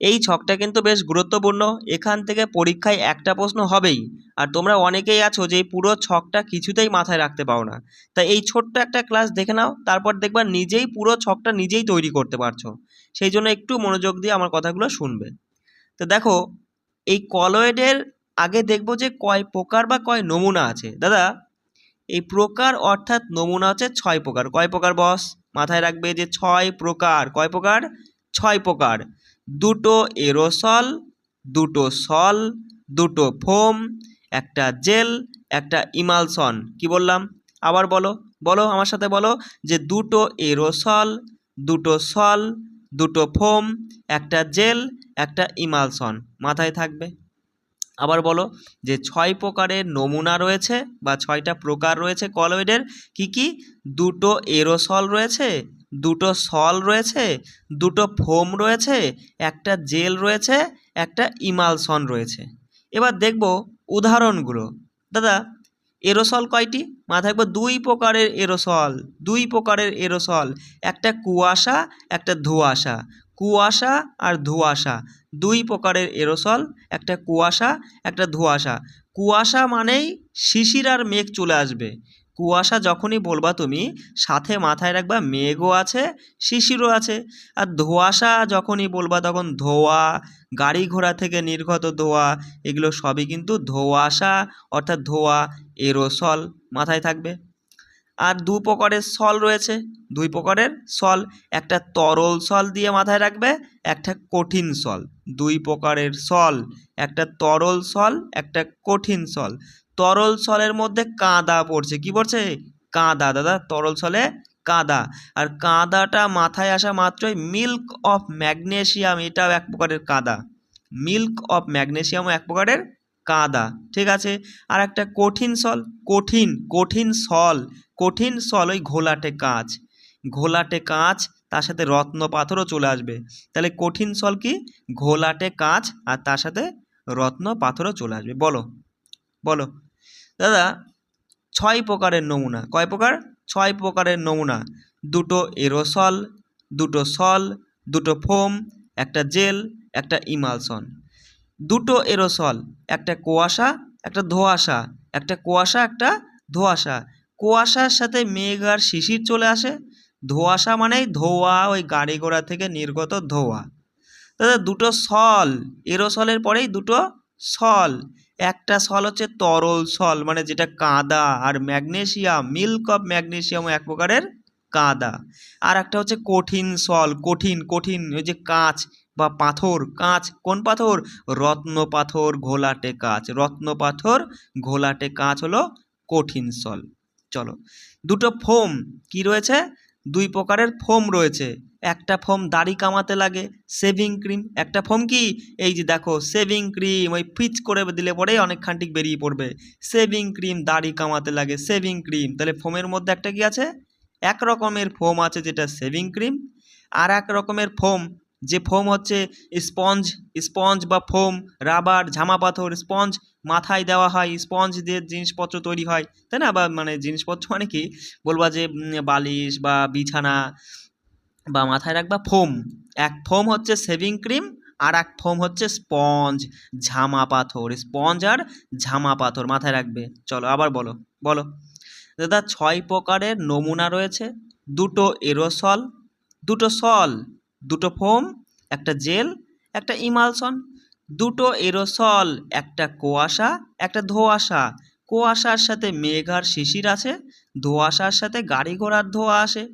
এই ছকটা কিন্তু বেশ গুরুত্বপূর্ণ। এখান থেকে পরীক্ষায় একটা প্রশ্ন হবেই। আর তোমরা অনেকেই আছো যে পুরো ছকটা কিছুতেই মাথায় রাখতে পারো না। তাই এই ছোট্ট একটা ক্লাস দেখে নাও, তারপর দেখবা নিজেই পুরো ছকটা নিজেই তৈরি করতে পারছ। সেই জন্য একটু মনোযোগ দিয়ে আমার কথাগুলো শুনবে। তো দেখো, এই কলয়েডের আগে দেখব যে কয় প্রকার বা কয় নমুনা আছে। দাদা, এই প্রকার অর্থাৎ নমুনা আছে ছয় প্রকার। কয় প্রকার বস? মাথায় রাখবে যে ছয় প্রকার। কয় প্রকার? ছয় প্রকার। দুটো এরোসল, দুটো সল, দুটো ফোম, একটা জেল, একটা ইমালসন। কি বললাম? আবার বলো বলো আমার সাথে বলো যে দুটো এরোসল, দুটো সল, দুটো ফোম, একটা জেল, একটা ইমালসন মাথায় থাকবে। আবার বলো যে ছয় প্রকারের নমুনা রয়েছে বা ছয়টা প্রকার রয়েছে কলয়েডের। কি কি? দুটো এরোসল রয়েছে দুটো সল রয়েছে, দুটো ফোম রয়েছে, একটা জেল রয়েছে, একটা ইমালসন রয়েছে। এবার দেখব উদাহরণগুলো। দাদা, এরোসল কয়টি? মাথায় থাকবে দুই প্রকারের এরোসল, দুই প্রকারের এরোসল। একটা কুয়াশা, একটা ধোঁয়াশা। কুয়াশা আর ধোঁয়াশা, দুই প্রকারের এরোসল, একটা কুয়াশা, একটা ধোঁয়াশা। কুয়াশা মানেই শিশির আর মেঘ চলে আসবে। কুয়াশা যখনই বলবা তুমি, সাথে মাথায় রাখবা মেঘও আছে, শিশিরও আছে। আর ধোয়াশা যখনই বলবা তখন ধোঁয়া, গাড়ি ঘোড়া থেকে নির্গত ধোঁয়া, এগুলো সবই কিন্তু ধোয়াশা, অর্থাৎ ধোঁয়া, এরোসল মাথায় থাকবে। আর দু প্রকারের সল রয়েছে, দুই প্রকারের সল, একটা তরল সল দিয়ে মাথায় রাখবে, একটা কঠিন সল। দুই প্রকারের সল, একটা তরল সল, একটা কঠিন সল। তরল সলের মধ্যে কাদা পড়ছে। কি পড়ছে? কাদা। দাদা, তরল সলে কাদা। আর কাদাটা মাথায় আসা মাত্রই মিল্ক অফ ম্যাগনেশিয়াম এটাও এক প্রকারের কাদা। মিল্ক অফ ম্যাগনেশিয়ামও এক প্রকারের কাদা। ঠিক আছে? আর একটা কঠিন সল কঠিন কঠিন সল কঠিন সল ওই ঘোলাটে কাঁচ। ঘোলাটে কাঁচ, তার সাথে রত্ন পাথরও চলে আসবে। তাহলে কঠিন সল কি? ঘোলাটে কাঁচ, আর তার সাথে রত্ন পাথরও চলে আসবে। বলো বলো। দাদা, ছয় প্রকারের নমুনা। কয় প্রকার? ছয় প্রকারের নমুনা। দুটো এরোসল, দুটো সল, দুটো ফোম, একটা জেল, একটা ইমালসন। দুটো এরোসল, একটা কুয়াশা, একটা ধোঁয়াশা। একটা কুয়াশা, একটা ধোঁয়াশা। কুয়াশার সাথে মেঘ আর শিশির চলে আসে। ধোঁয়াশা মানেই ধোঁয়া, ওই গাড়ি ঘোড়া থেকে নির্গত ধোঁয়া। দাদা, দুটো সল। এরোসলের পরেই দুটো সল। একটা সল হচ্ছে তরল সল মানে যেটা কাদা আর ম্যাগনেশিয়াম মিল্ক অফ ম্যাগনেশিয়াম এক প্রকারের কাদা। আর একটা হচ্ছে কঠিন সল, কঠিন কঠিন, ওই যে কাঁচ বা পাথর, কাঁচ কোন পাথর? রত্ন পাথর ঘোলাটে কাঁচ, রত্ন পাথর ঘোলাটে কাঁচ হলো কঠিন সল। চলো, দুটো ফোম কি রয়েছে? দুই প্রকারের ফোম রয়েছে। একটা ফোম দাড়ি কামাতে লাগে সেভিং ক্রিম একটা ফোম কি? এই যে দেখো সেভিং ক্রিম ওই ফিচ করে দিলে পরে অনেক খান্টিক বেরিয়ে পড়বে। সেভিং ক্রিম দাড়ি কামাতে লাগে সেভিং ক্রিম তাহলে ফোমের মধ্যে একটা কি আছে? এক রকমের ফোম আছে যেটা সেভিং ক্রিম আর এক রকমের ফোম, যে ফোম হচ্ছে স্পঞ্জ স্পঞ্জ বা ফোম, রাবার, ঝামা পাথর, স্পঞ্জ মাথায় দেওয়া হয় স্পঞ্জ দিয়ে জিনিসপত্র তৈরি হয়, তাই না? বা মানে জিনিসপত্র মানে কি? বলবা যে বালিশ বা বিছানা বা মাথায় রাখবা ফোম। এক ফোম হচ্ছে শেভিং ক্রিম আর এক ফোম হচ্ছে স্পঞ্জ ঝামা পাথর। স্পঞ্জ আর ঝামা পাথর মাথায় রাখবে। চলো আবার বলো বলো। দাদা, ছয় প্রকারের নমুনা রয়েছে। দুটো এরোসল দুটো সল দুটো ফোম একটা জেল একটা ইমালসন দুটো এরোসল, একটা কুয়াশা, একটা ধোঁয়াশা। কুয়াশার সাথে মেঘ আর শিশির আছে, ধোঁয়াশার সাথে গাড়ি ঘোড়ার ধোঁয়া আসে।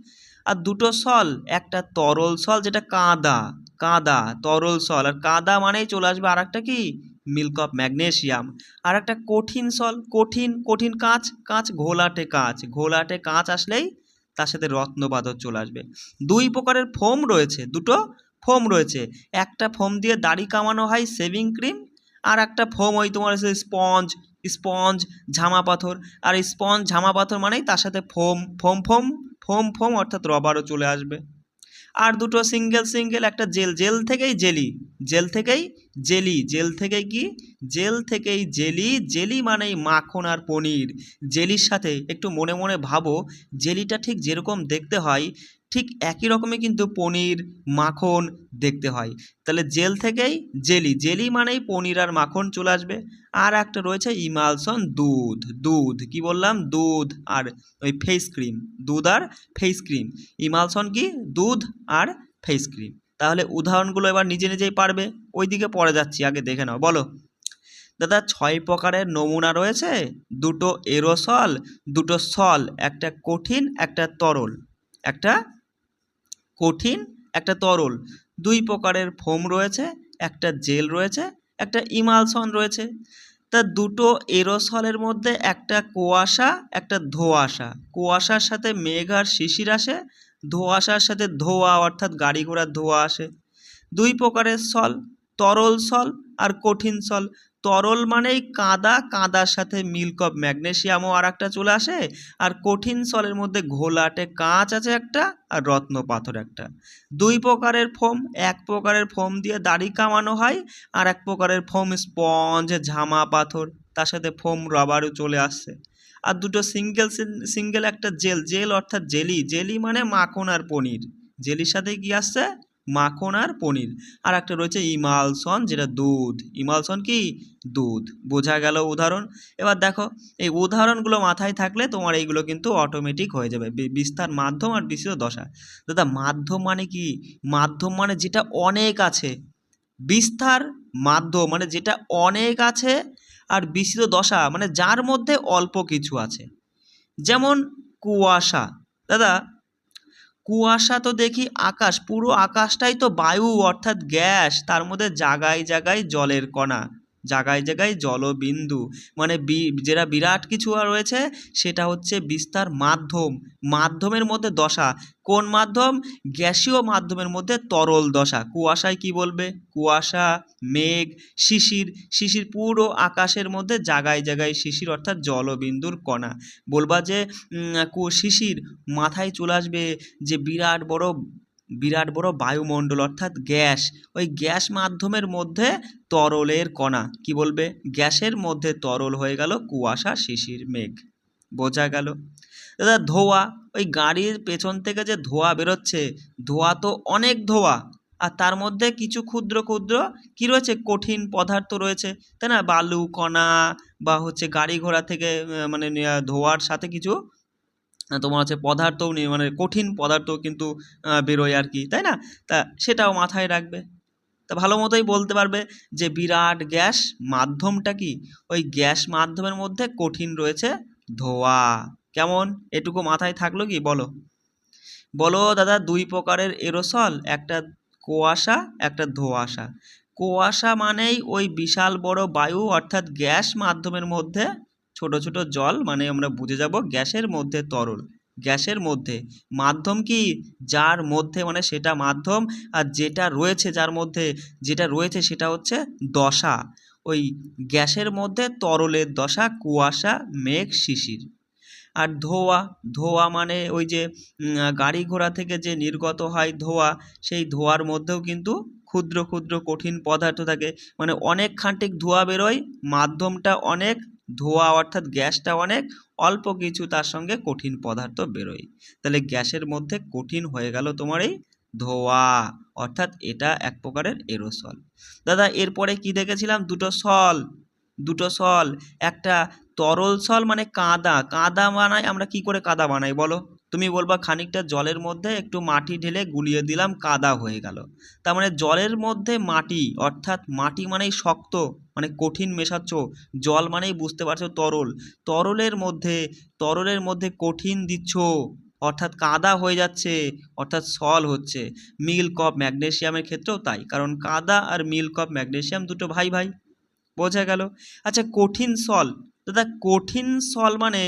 আর দুটো সল, একটা তরল সল যেটা কাদা কাদা, তরল সল। আর কাদা মানেই চলে আসবে আর একটা কি? মিল্ক অফ ম্যাগনেশিয়াম আর একটা কঠিন সল, কঠিন কঠিন কাঁচ কাঁচ ঘোলাটে কাঁচ। ঘোলাটে কাঁচ আসলেই তার সাথে রত্নপাথর চলে আসবে। দুই প্রকারের ফোম রয়েছে, দুটো ফোম রয়েছে। একটা ফোম দিয়ে দাড়ি কামানো হয় শেভিং ক্রিম, আর একটা ফোম ওই তোমার হচ্ছে স্পঞ্জ স্পঞ্জ ঝামা পাথর। আর স্পঞ্জ ঝামা পাথর মানেই তার সাথে foam foam foam foam foam অর্থাৎ রবারও চলে আসবে। আর দুটো সিঙ্গেল সিঙ্গেল একটা জেল জেল থেকেই জেলি জেল থেকেই জেলি জেল থেকে কি? জেল থেকেই জেলি জেলি মানেই মাখন আর পনির। জেলির সাথে একটু মনে মনে ভাবো জেলিটা ঠিক যেরকম দেখতে হয় ঠিক একই রকমই কিন্তু পনির, মাখন দেখতে হয়। তাহলে জেল থেকেই জেলি। জেলি মানেই পনির আর মাখন চলে আসবে। আর একটা রয়েছে ইমালসন দুধ। দুধ, কি বললাম? দুধ আর ওই ফেস ক্রিম দুধ আর ফেস ক্রিম ইমালসন কি? দুধ আর ফেস ক্রিম তাহলে উদাহরণগুলো এবার নিজে নিজেই পারবে। ওইদিকে পরে যাচ্ছি, আগে দেখে নাও। বলো। দাদা, ছয় প্রকারের নমুনা রয়েছে। দুটো এরোসল, দুটো সল, একটা কঠিন, একটা তরল। একটা কঠিন, একটা তরল। দুই প্রকারের ফোম রয়েছে, একটা জেল রয়েছে, একটা ইমালসন রয়েছে। তা দুটো এরোসলের মধ্যে একটা কুয়াশা, একটা ধোঁয়াশা। কুয়াশার সাথে মেঘ আর শিশির আসে, ধোঁয়াশার সাথে ধোঁয়া অর্থাৎ গাড়ি ঘোড়ার ধোঁয়া আসে। দুই প্রকারের সল, তরল সল আর কঠিন সল। তরল মানেই কাদা, কাদার সাথে মিল্ক অফ ম্যাগনেশিয়ামও আর একটা চলে আসে, আর কঠিন সলের মধ্যে ঘোলাটে কাঁচ আছে একটা আর রত্ন পাথর একটা। দুই প্রকারের ফোম, এক প্রকারের ফোম দিয়ে দাড়ি কামানো হয়, আর এক প্রকারের ফোম স্পঞ্জ, ঝামা পাথর, তার সাথে ফোম রবারও চলে আসছে আর দুটো সিঙ্গেল সিঙ্গেল একটা জেল জেল অর্থাৎ জেলি জেলি মানে মাখন আর পনির। জেলির সাথে কি আসছে? মাখন আর পনির। আর একটা রয়েছে ইমালসন, যেটা দুধ। ইমালসন কি? দুধ। বোঝা গেল উদাহরণ? এবার দেখো, এই উদাহরণগুলো মাথায় থাকলে তোমার এইগুলো কিন্তু অটোমেটিক হয়ে যাবে। বিস্তার মাধ্যম আর বিস্তৃত দশা। দাদা, মাধ্যম মানে কি? মাধ্যম মানে যেটা অনেক আছে। বিস্তার মাধ্যম মানে যেটা অনেক আছে আর বিস্তৃত দশা মানে যার মধ্যে অল্প কিছু আছে। যেমন কুয়াশা। দাদা কুয়াশা তো দেখি আকাশ, পুরো আকাশটাই তো বায়ু অর্থাৎ গ্যাস, তার মধ্যে জাগায় জায়গায় জলের কণা। জায়গায় জায়গায় জলবিন্দু। মানে বি, যেটা বিরাট কিছু রয়েছে, সেটা হচ্ছে বিস্তার মাধ্যম। মাধ্যমের মধ্যে দশা। কোন মাধ্যম? গ্যাসীয় মাধ্যমের মধ্যে তরল দশা। কুয়াশায় কি বলবে? কুয়াশা, মেঘ, শিশির। শিশির পুরো আকাশের মধ্যে জায়গায় জায়গায় শিশির, অর্থাৎ জলবিন্দুর কণা। বলবা যে শিশির মাথায় চলে আসবে যে বিরাট বড় বিরাট বড় বায়ুমণ্ডল, অর্থাৎ গ্যাস। ওই গ্যাস মাধ্যমের মধ্যে তরলের কণা। কি বলবে? গ্যাসের মধ্যে তরল হয়ে গেল কুয়াশা, শিশির, মেঘ। বোঝা গেল। দাদা, ধোঁয়া। ওই গাড়ির পেছন থেকে যে ধোঁয়া বেরোচ্ছে, ধোঁয়া তো অনেক ধোঁয়া। আর তার মধ্যে কিছু ক্ষুদ্র ক্ষুদ্র কি রয়েছে? কঠিন পদার্থ রয়েছে, তাই না? বালু, কণা বা হচ্ছে গাড়ি ঘোড়া থেকে মানে ধোঁয়ার সাথে কিছু তোমার হচ্ছে পদার্থও মানে কঠিন পদার্থ কিন্তু বেরোয় আর কি, তাই না? তা সেটাও মাথায় রাখবে। তা ভালো মতোই বলতে পারবে যে বিরাট গ্যাস মাধ্যমটা কি? ওই গ্যাস মাধ্যমের মধ্যে কঠিন রয়েছে ধোঁয়া। কেমন? এটুকু মাথায় থাকল কি? বলো। বলো, দাদা, দুই প্রকারের এরোসল, একটা কুয়াশা, একটা ধোঁয়াশা। কুয়াশা মানেই ওই বিশাল বড় বায়ু, অর্থাৎ গ্যাস মাধ্যমের মধ্যে ছোট ছোট জল মানে আমরা বুঝে যাব গ্যাসের মধ্যে তরল। গ্যাসের মধ্যে। মাধ্যম কি? যার মধ্যে মানে সেটা মাধ্যম, আর যেটা রয়েছে যার মধ্যে, যেটা রয়েছে সেটা হচ্ছে দশা। ওই গ্যাসের মধ্যে তরলের দশা, কুয়াশা, মেঘ, শিশির। আর ধোঁয়া ধোঁয়া মানে ওই যে গাড়ি ঘোড়া থেকে যে নির্গত হয় ধোঁয়া, সেই ধোঁয়ার মধ্যেও কিন্তু ক্ষুদ্র ক্ষুদ্র কঠিন পদার্থ থাকে। মানে অনেক খান্তিক ধোঁয়া বেরোয়, মাধ্যমটা অনেক ধোঁয়া অর্থাৎ গ্যাসটা অনেক, অল্প কিছু তার সঙ্গে কঠিন পদার্থ বেরোয়। তাহলে গ্যাসের মধ্যে কঠিন হয়ে গেল তোমার এই ধোয়া, অর্থাৎ এটা এক প্রকারের এরোসল। দাদা, এরপরে কি দেখেছিলাম? দুটো সল দুটো সল, একটা তরল সল মানে কাদা। কাদা বানাই আমরা কি করে কাদা বানাই বলো? তুমি বলবা খানিকটা জলের মধ্যে একটু মাটি ঢেলে গুলিয়ে দিলাম, কাদা হয়ে গেল। তার মানে জলের মধ্যে মাটি, অর্থাৎ মাটি মানেই শক্ত মানে কঠিন মেশাচ্ছ, জল মানেই বুঝতে পারছ তরল। তরলের মধ্যে তরলের মধ্যে কঠিন দিচ্ছ, অর্থাৎ কাদা হয়ে যাচ্ছে, অর্থাৎ সল হচ্ছে। মিল্ক অফ ম্যাগনেসিয়ামের ক্ষেত্রেও তাই, কারণ কাদা আর মিল্ক অফ ম্যাগনেসিয়াম দুটো ভাই ভাই। বোঝা গেল? আচ্ছা কঠিন সল, দাদা, কঠিন সল মানে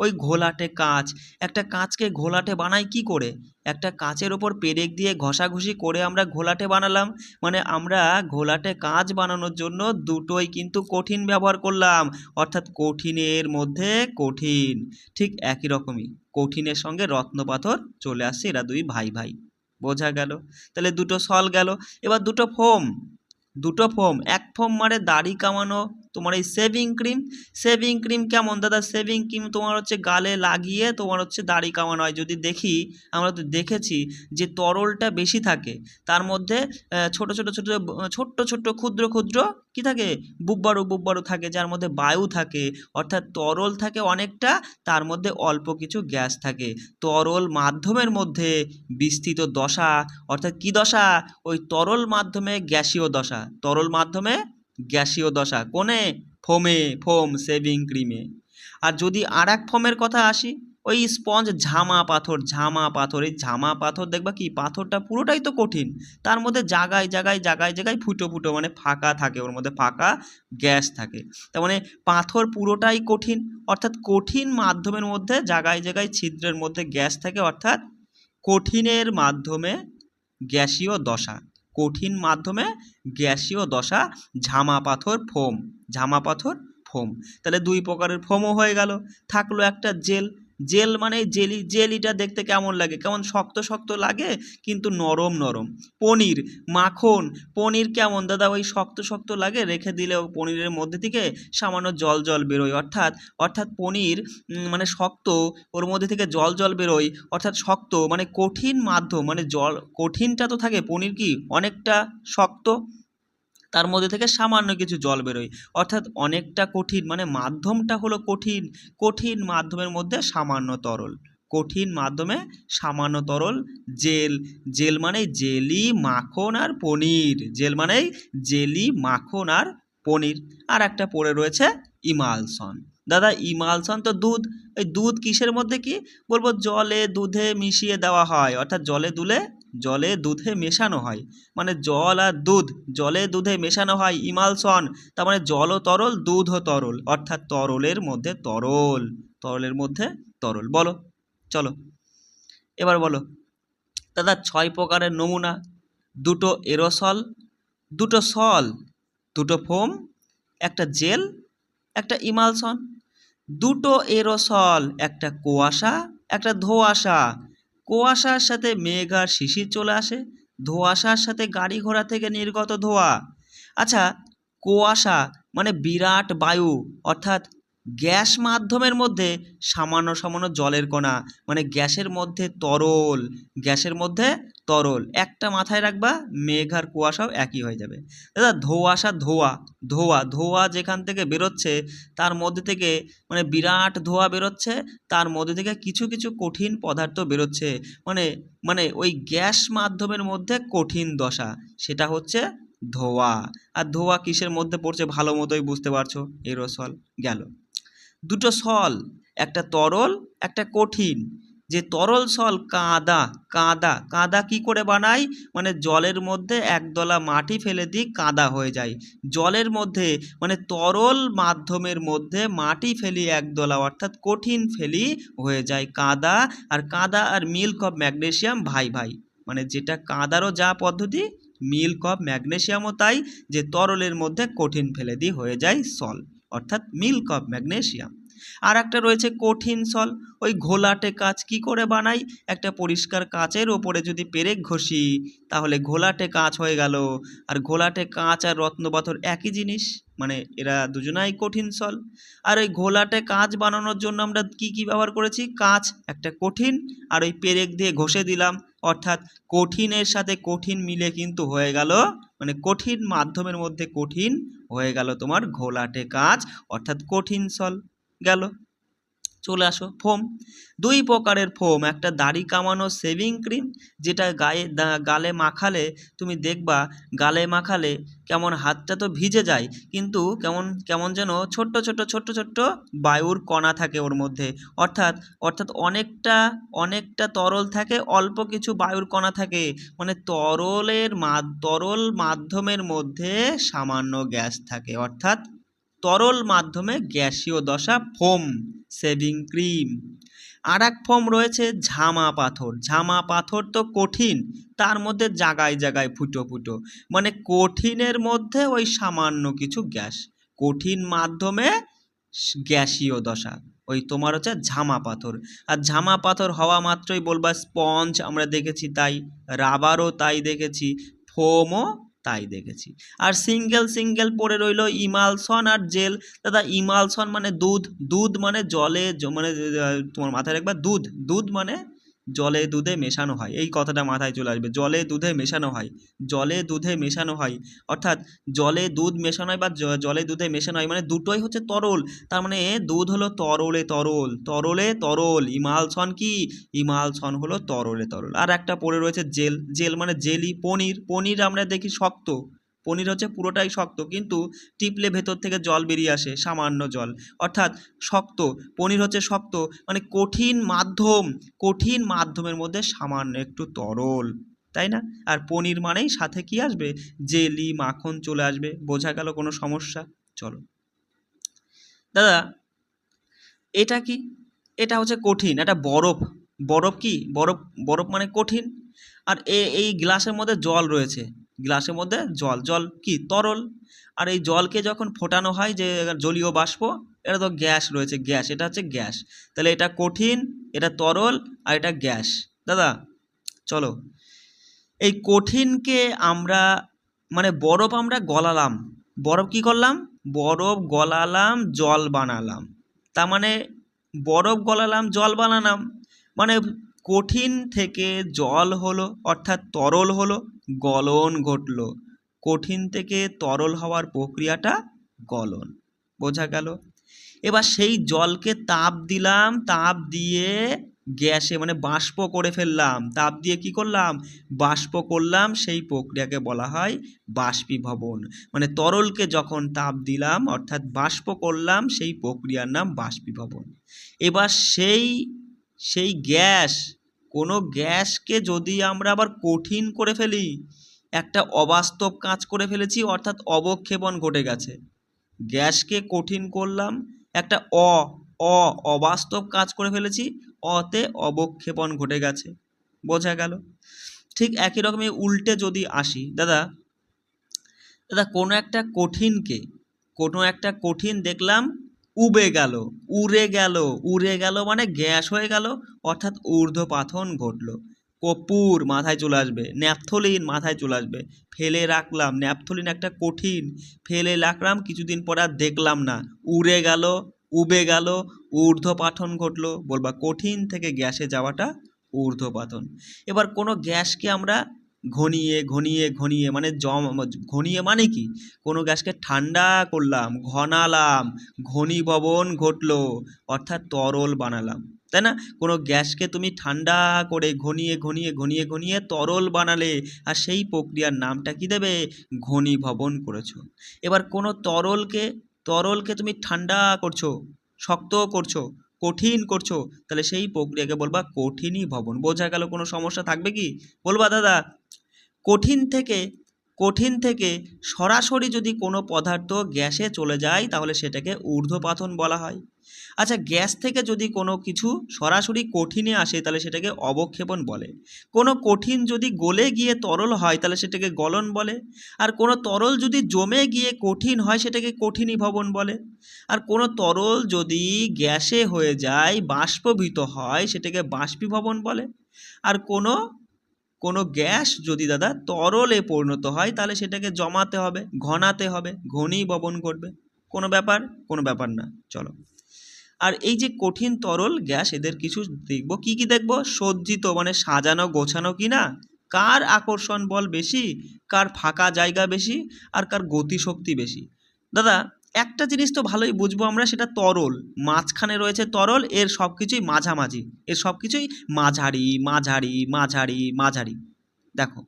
ওই ঘোলাটে কাঁচ। একটা কাঁচকে ঘোলাটে বানাই কি করে? একটা কাঁচের ওপর পেরেক দিয়ে ঘষাঘষি করে আমরা ঘোলাটে বানালাম। মানে আমরা ঘোলাটে কাঁচ বানানোর জন্য দুটোই কিন্তু কঠিন ব্যবহার করলাম। অর্থাৎ কঠিনের মধ্যে কঠিন। ঠিক একই রকমই। কঠিনের সঙ্গে রত্নপাথর চলে আসছে এরা দুই ভাই ভাই। বোঝা গেল? তাহলে দুটো সল গেল। এবার দুটো ফোম। দুটো ফোম। এক ফোম মানে দাড়ি কামানো। তোমার এই সেভিং ক্রিম সেভিং ক্রিম কেমন? দাদা সেভিং ক্রিম তোমার হচ্ছে গালে লাগিয়ে তোমার হচ্ছে দাড়ি কামানো হয়। যদি দেখি, আমরা তো দেখেছি যে তরলটা বেশি থাকে, তার মধ্যে ছোট ছোট ছোট, ছোট্ট ছোট্ট, ক্ষুদ্র ক্ষুদ্র কি থাকে? বুব্বারু বুব্বারু থাকে, যার মধ্যে বায়ু থাকে, অর্থাৎ তরল থাকে অনেকটা, তার মধ্যে অল্প কিছু গ্যাস থাকে। তরল মাধ্যমের মধ্যে বিস্তৃত দশা, অর্থাৎ কি দশা? ওই তরল মাধ্যমে গ্যাসীয় দশা। তরল মাধ্যমে গ্যাসীয় দশা। কোনে? ফোমে, ফোম সেভিং ক্রিমে। আর যদি আর এক ফোমের কথা আসি, ওই স্পঞ্জ ঝামা পাথর ঝামা পাথর। এই ঝামা পাথর দেখবা কি? পাথরটা পুরোটাই তো কঠিন। তার মধ্যে জাগায় জাগায় জাগায় জাগায় ফুটো ফুটো মানে ফাঁকা থাকে। ওর মধ্যে ফাঁকা গ্যাস থাকে। তার মানে পাথর পুরোটাই কঠিন। অর্থাৎ কঠিন মাধ্যমের মধ্যে, জাগায় জাগায় ছিদ্রের মধ্যে গ্যাস থাকে। অর্থাৎ কঠিনের মাধ্যমে গ্যাসীয় দশা। কঠিন মাধ্যমে গ্যাসীয় দশা, ঝামা পাথর, ফোম। ঝামা পাথর, ফোম। তাহলে দুই প্রকারের ফোমও হয়ে গেল। থাকল একটা জেল জেল মানে জেলি, জেলিটা দেখতে কেমন লাগে? কেমন শক্ত শক্ত লাগে, কিন্তু নরম নরম। পনির, মাখন, পনির কেমন? দাদা, ওই শক্ত শক্ত লাগে, রেখে দিলেও পনিরের মধ্যে থেকে সামান্য জল জল বেরোয়। অর্থাৎ অর্থাৎ পনির মানে শক্ত, ওর মধ্যে থেকে জল জল বেরোয়। অর্থাৎ শক্ত মানে কঠিন মাধ্যম মানে জল, কঠিনটা তো থাকে। পনির কি অনেকটা শক্ত? তার মধ্যে থেকে সামান্য কিছু জল বেরোয়। অর্থাৎ অনেকটা কঠিন মানে মাধ্যমটা হলো কঠিন কঠিন মাধ্যমের মধ্যে সামান্য তরল। কঠিন মাধ্যমে সামান্য তরল, জেল জেল মানে জেলি, মাখন আর পনির। জেল মানেই জেলি, মাখন আর পনির। আর একটা পড়ে রয়েছে ইমালসন। দাদা, ইমালসন তো দুধ। এই দুধ কিসের মধ্যে কি? বলব জলে দুধে মিশিয়ে দেওয়া হয়। অর্থাৎ জলে দুলে জলে দুধে মেশানো হয়। মানে জল আর দুধ, জলে দুধে মেশানো হয় ইমালসন। তার মানে জলও তরল দুধও তরল। অর্থাৎ তরলের মধ্যে তরল, তরলের মধ্যে তরল। বলো, চলো। এবার বলো, দাদা ছয় প্রকারের নমুনা। দুটো এরোসল, দুটো সল, দুটো ফোম, একটা জেল, একটা ইমালসন। দুটো এরোসল, একটা কুয়াশা, একটা ধোঁয়াশা। কুয়াশার সাথে মেঘ আর শিশির চলে আসে, ধোঁয়াশার সাথে গাড়ি ঘোড়া থেকে নির্গত ধোঁয়া। আচ্ছা কুয়াশা মানে বিরাট বায়ু, অর্থাৎ গ্যাস মাধ্যমের মধ্যে সামান্য সামান্য জলের কণা মানে গ্যাসের মধ্যে তরল, গ্যাসের মধ্যে তরল। একটা মাথায় রাখবা, মেঘ আর কুয়াশাও একই হয়ে যাবে। দাদা, ধোঁয়াশা ধোঁয়া ধোঁয়া ধোঁয়া যেখান থেকে বেরোচ্ছে, তার মধ্যে থেকে মানে বিরাট ধোঁয়া বেরোচ্ছে, তার মধ্যে থেকে কিছু কিছু কঠিন পদার্থ বেরোচ্ছে। মানে মানে ওই গ্যাস মাধ্যমের মধ্যে কঠিন দশা, সেটা হচ্ছে ধোঁয়া। আর ধোঁয়া কিসের মধ্যে পড়ছে ভালো মতোই বুঝতে পারছ? এরোসল গেল। দুটো সল, একটা তরল, একটা কঠিন। যে তরল সল কাদা কাদা কাদা কি করে বানাই? মানে জলের মধ্যে একদলা মাটি ফেলে দিই, কাদা হয়ে যায়। জলের মধ্যে মানে তরল মাধ্যমের মধ্যে মাটি ফেলি একদলা, অর্থাৎ কঠিন ফেলি হয়ে যায় কাদা। আর কাদা আর মিল্ক অফ ম্যাগনেসিয়াম, ভাই ভাই মানে যেটা কাদারও যা পদ্ধতি, মিল্ক অফ ম্যাগনেশিয়ামও তাই, যে তরলের মধ্যে কঠিন ফেলে দিই হয়ে যায় সল, অর্থাৎ মিল্ক অফ ম্যাগনেসিয়াম। আর একটা রয়েছে কঠিন সল, ওই ঘোলাটে কাঁচ কি করে বানাই? একটা পরিষ্কার কাঁচের ওপরে যদি পেরেক ঘষি, তাহলে ঘোলাটে কাঁচ হয়ে গেল। আর ঘোলাটে কাঁচ আর রত্নপাথর একই জিনিস মানে এরা দুজনাই কঠিন সল। আর ওই ঘোলাটে কাঁচ বানানোর জন্য আমরা কি কি ব্যবহার করেছি? কাঁচ, একটা কঠিন, আর ওই পেরেক দিয়ে ঘষে দিলাম। অর্থাৎ কঠিনের সাথে কঠিন মিলে কিন্তু হয়ে গেল মানে কঠিন মাধ্যমের মধ্যে কঠিন হয়ে গেল তোমার ঘোলাটে কাঁচ, অর্থাৎ কঠিন সল। গেল। চলে আসো। ফোম। দুই প্রকারের ফোম। একটা দাড়ি কামানো সেভিং ক্রিম যেটা গায়ে গালে মাখালে তুমি দেখবা গালে মাখালে কেমন হাতটা তো ভিজে যায়, কিন্তু কেমন কেমন যেন ছোট্ট ছোট্ট ছোট্ট ছোট্ট বায়ুর কণা থাকে ওর মধ্যে। অর্থাৎ অর্থাৎ অনেকটা অনেকটা তরল থাকে, অল্প কিছু বায়ুর কণা থাকে। মানে তরলের মা, তরল মাধ্যমের মধ্যে সামান্য গ্যাস থাকে। অর্থাৎ তরল মাধ্যমে গ্যাসীয় দশা ফোম, সেভিং ক্রিম। আর এক ফোম রয়েছে ঝামা পাথর। ঝামা পাথর তো কঠিন, তার মধ্যে জাগায় জাগায় ফুটো ফুটো। মানে কঠিনের মধ্যে ওই সামান্য কিছু গ্যাস। কঠিন মাধ্যমে গ্যাসীয় দশা। ওই তোমার হচ্ছে ঝামা পাথর। আর ঝামা পাথর হওয়া মাত্রই বলবা স্পঞ্জ আমরা দেখেছি তাই, রাবারও তাই দেখেছি, ফোমও তাই দেখেছি। আর সিঙ্গেল সিঙ্গেল পরে রইল ইমালসন আর জেল। দাদা, ইমালসন মানে দুধ দুধ মানে জলে মানে তোমার মাথায় রাখবা, দুধ দুধ মানে জলে দুধে মেশানো হয়। এই কথাটা মাথায় চলে আসবে। জলে দুধে মেশানো হয়। জলে দুধে মেশানো হয়। অর্থাৎ জলে দুধ মেশানো হয় বা জলে দুধে মেশানো হয় মানে দুটোই হচ্ছে তরল। তার মানে দুধ হলো তরলে তরল। তরলে তরল। ইমালসন কি? ইমালসন হলো তরলে তরল। আর একটা পড়ে রয়েছে জেল। জেল মানে জেলি, পনির। পনির আমরা দেখি শক্ত। পনির হচ্ছে পুরোটাই শক্ত, কিন্তু টিপলে ভেতর থেকে জল বেরিয়ে আসে, সামান্য জল। অর্থাৎ শক্ত, পনির হচ্ছে শক্ত মানে কঠিন মাধ্যম, কঠিন মাধ্যমের মধ্যে সামান্য একটু তরল, তাই না? আর পনির মানেই সাথে কি আসবে? জেলি, মাখন চলে আসবে, বোঝা গেল কোনো সমস্যা? চলো। দাদা, এটা কি? এটা হচ্ছে কঠিন, এটা বরফ। বরফ কি? বরফ বরফ মানে কঠিন? আর এই গ্লাসের মধ্যে জল রয়েছে। গ্লাসের মধ্যে জল জল কি? তরল। আর এই জলকে যখন ফোটানো হয় যে জলীয় বাষ্প, এটা তো গ্যাস রয়েছে, গ্যাস, এটা হচ্ছে গ্যাস। তাহলে এটা কঠিন, এটা তরল আর এটা গ্যাস। দাদা, চলো। এই কঠিনকে আমরা মানে বরফ আমরা গলালাম। বরফ কি করলাম? বরফ গলালাম, জল বানালাম। তার মানে বরফ গলালাম, জল বানালাম। মানে কঠিন থেকে জল হলো, অর্থাৎ তরল হলো, গলন ঘটলো। কঠিন থেকে তরল হওয়ার প্রক্রিয়াটা গলন। বোঝা গেল? এবার সেই জলকে তাপ দিলাম, তাপ দিয়ে গ্যাসে মানে বাষ্প করে ফেললাম। তাপ দিয়ে কি করলাম? বাষ্প করলাম, সেই প্রক্রিয়াকে বলা হয় বাষ্পীভবন। মানে তরলকে যখন তাপ দিলাম, অর্থাৎ বাষ্প করলাম, সেই প্রক্রিয়ার নাম বাষ্পীভবন। এবার সেই সেই গ্যাস কোনো গ্যাসকে যদি আমরা আবার কঠিন করে ফেলি, একটা অবাস্তব কাজ করে ফেলেছি, অর্থাৎ অবক্ষেপণ ঘটে গেছে। গ্যাসকে কঠিন করলাম, একটা অ অ, অবাস্তব কাজ করে ফেলেছি, অতে অবক্ষেপণ ঘটে গেছে। বোঝা গেল? ঠিক একই রকমই উল্টে যদি আসি, দাদা দাদা, কোনো একটা কঠিনকে, কোনো একটা কঠিন দেখলাম উবে গেল, উড়ে গেল উড়ে গেল মানে গ্যাস হয়ে গেল, অর্থাৎ ঊর্ধ্বপাথন ঘটলো। কপুর মাথায় চলে আসবে, ন্যাপথলিন মাথায় চলে আসবে। ফেলে রাখলাম, ন্যাপথলিন একটা কঠিন, ফেলে রাখলাম, কিছুদিন পর আর দেখলাম না। উড়ে গেল, উবে গেল ঊর্ধ্বপাঠন ঘটলো, বলবা কঠিন থেকে গ্যাসে যাওয়াটা ঊর্ধ্বপাতন এবার কোনো গ্যাসকে আমরা ঘনিয়ে ঘনিয়ে ঘনিয়ে মানে জম, ঘনিয়ে মানে কি? কোনো গ্যাসকে ঠান্ডা করলাম, ঘনালাম ঘনীভবন ঘটলো, অর্থাৎ তরল বানালাম। তাই না? কোনো গ্যাসকে তুমি ঠান্ডা করে ঘনিয়ে ঘনিয়ে ঘনিয়ে ঘনিয়ে তরল বানালে, আর সেই প্রক্রিয়ার নামটা কি দেবে? ঘনীভবন করেছ। এবার কোনো তরলকে তরলকে তুমি ঠান্ডা করছ, শক্ত করছ কঠিন করছ, তাহলে সেই প্রক্রিয়াকে বলবা কঠিনই ভবন। বোঝা গেল কোনো সমস্যা থাকবে কি? বলবা, দাদা, কঠিন থেকে কঠিন থেকে সরাসরি যদি কোনো পদার্থ গ্যাসে চলে যায়, তাহলে সেটাকে ঊর্ধ্বপাতন বলা হয়। আচ্ছা গ্যাস থেকে যদি কোনো কিছু সরাসরি কঠিনে আসে, তাহলে সেটাকে অবক্ষেপণ বলে। কোনো কঠিন যদি গলে গিয়ে তরল হয়, তাহলে সেটাকে গলন বলে। আর কোনো তরল যদি জমে গিয়ে কঠিন হয়, সেটাকে কঠিনী ভবন বলে। আর কোনো তরল যদি গ্যাসে হয়ে যায়, বাষ্পীভূত হয়, সেটাকে বাষ্পীভবন বলে। আর কোনো কোনো গ্যাস যদি দাদা তরলে পরিণত হয়, তাহলে সেটাকে জমাতে হবে, ঘনাতে হবে ঘনীভবন করবে। কোনো ব্যাপার কোনো ব্যাপার না, চলো। আর এই যে কঠিন তরল গ্যাস, এদের কিছু দেখব। কি কি দেখব? সজ্জিত মানে সাজানো, গোছানো কি না? কার আকর্ষণ বল বেশি? কার ফাঁকা জায়গা বেশি? আর কার গতিশক্তি বেশি? দাদা একটা জিনিস তো ভালোই বুঝব আমরা, সেটা তরল। মাঝখানে রয়েছে তরল, এর সব কিছুই মাঝামাঝি। এর সব কিছুই মাঝারি মাঝারি মাঝারি মাঝারি। দেখো,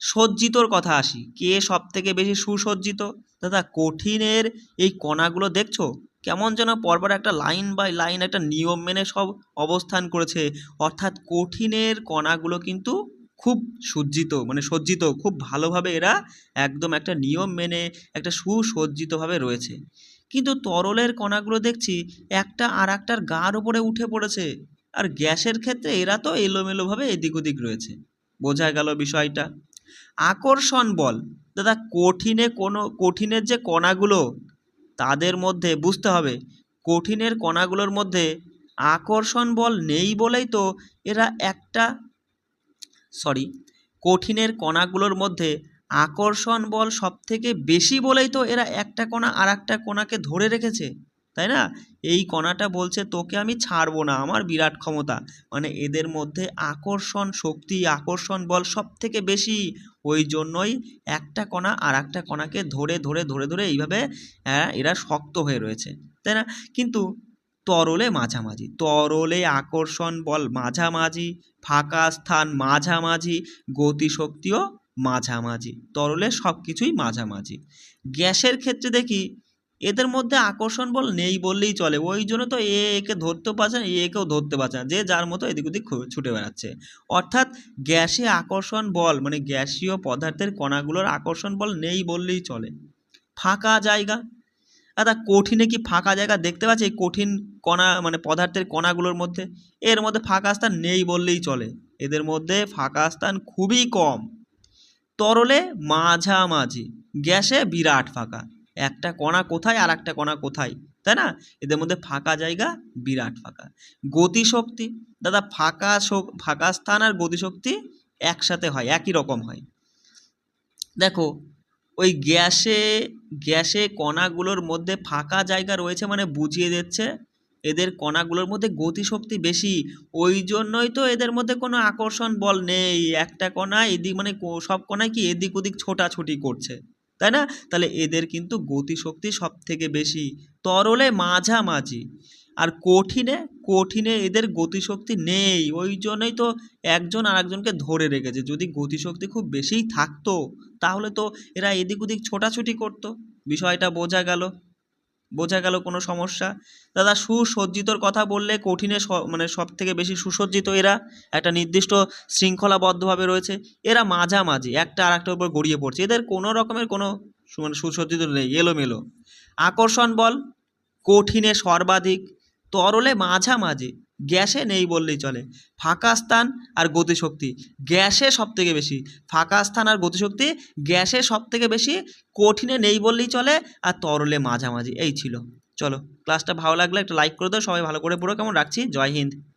সজ্জিতর কথা আসি। কে সব থেকে বেশি সুসজ্জিত? দাদা, কঠিনের এই কণাগুলো দেখছ? কেমন যেন পরপর একটা লাইন বাই লাইন একটা নিয়ম মেনে সব অবস্থান করেছে। অর্থাৎ কঠিনের কণাগুলো কিন্তু খুব সজ্জিত মানে সজ্জিত, খুব ভালোভাবে এরা একদম একটা নিয়ম মেনে একটা সুসজ্জিতভাবে রয়েছে। কিন্তু তরলের কণাগুলো দেখছি একটা আর একটার গার উপরে উঠে পড়েছে। আর গ্যাসের ক্ষেত্রে এরা তো এলোমেলোভাবে এদিক ওদিক রয়েছে। বোঝা গেল বিষয়টা। আকর্ষণ বল। দাদা, কঠিনে কোনো, কঠিনের যে কণাগুলো, তাদের মধ্যে, বুঝতে হবে, কঠিনের কণাগুলোর মধ্যে আকর্ষণ বল নেই বলেই তো এরা একটা সরি কঠিনের কণাগুলোর মধ্যে আকর্ষণ বল সব থেকে বেশি বলেই তো এরা একটা কণা আর একটা কণাকে ধরে রেখেছে তাই না? এই কণাটা বলছে তোকে আমি ছাড়বো না আমার বিরাট ক্ষমতা। মানে এদের মধ্যে আকর্ষণ শক্তি আকর্ষণ বল সব থেকে বেশি। ওই জন্যই একটা কণা আর একটা কণাকে ধরে ধরে ধরে ধরে এইভাবে হ্যাঁ, এরা শক্ত হয়ে রয়েছে তাই না? কিন্তু তরলে মাঝামাঝি, তরলে আকর্ষণ বল মাঝামাঝি, ফাঁকা স্থান মাঝামাঝি, গতিশক্তিও মাঝামাঝি, তরলে সব কিছুই মাঝামাঝি। গ্যাসের ক্ষেত্রে দেখি, এদের মধ্যে আকর্ষণ বল নেই বললেই চলে, ওই জন্য তো এ একে ধরতেও পারছে না, এ একেও ধরতে পারছে না, যে যার মতো এদিক ওদিক ছুটে বেড়াচ্ছে। অর্থাৎ গ্যাসে আকর্ষণ বল মানে গ্যাসীয় পদার্থের কণাগুলোর আকর্ষণ বল নেই বললেই চলে। ফাঁকা জায়গা দাদা কঠিনে কি ফাঁকা জায়গা দেখতে পাচ্ছি? এই কঠিন কণা মানে পদার্থের কণাগুলোর মধ্যে। এর মধ্যে ফাঁকা স্থান নেই বললেই চলে। এদের মধ্যে ফাঁকা স্থান খুবই কম। তরলে মাঝামাঝি। গ্যাসে বিরাট ফাঁকা। একটা কণা কোথায় আর একটা কণা কোথায়, তাই না? এদের মধ্যে ফাঁকা জায়গা, বিরাট ফাঁকা। গতিশক্তি। দাদা, ফাঁকা ফাঁকা স্থান আর গতিশক্তি একসাথে হয়, একই রকম হয়। দেখো ওই গ্যাসে গ্যাসে কণাগুলোর মধ্যে ফাঁকা জায়গা রয়েছে মানে বুঝিয়ে দিচ্ছে। এদের কণাগুলোর মধ্যে গতিশক্তি বেশি। ওই জন্যই তো এদের মধ্যে কোনো আকর্ষণ বল নেই। একটা কণা এদিক মানে সব কণায় কি এদিক ওদিক ছোটাছুটি করছে। তাই না? তাহলে এদের কিন্তু গতিশক্তি সব থেকে বেশি। তরলে মাঝামাঝি। আর কঠিনে কঠিনে এদের গতিশক্তি নেই। ওই জন্যই তো একজন আর একজনকে ধরে রেখেছে। যদি গতিশক্তি খুব বেশিই থাকতো, তাহলে তো এরা এদিক ওদিক ছোটাছুটি করতো। বিষয়টা বোঝা গেল। বোঝা গেল কোনো সমস্যা? দাদা, সুসজ্জিতর কথা বললে কঠিনে মানে সব থেকে বেশি সুসজ্জিত এরা। একটা নির্দিষ্ট শৃঙ্খলাবদ্ধভাবে রয়েছে। এরা মাঝামাঝি, একটা আর একটার উপর গড়িয়ে পড়ছে। এদের কোনো রকমের কোনো মানে সুসজ্জিত নেই, এলোমেলো। আকর্ষণ বল, কঠিনে সর্বাধিক তরলে মাঝামাঝি। গ্যাসে নেই বললেই চলে। ফাঁকা স্থান আর গতিশক্তি। গ্যাসে সব থেকে বেশি। ফাঁকা স্থান আর গতিশক্তি গ্যাসে সব থেকে বেশি। কঠিনে নেই বললেই চলে আর তরলে মাঝামাঝি। এই ছিল। চলো ক্লাসটা ভালো লাগলে একটা লাইক করে দাও। সবাই ভালো করে পড়ো। কেমন? রাখছি। জয় হিন্দ।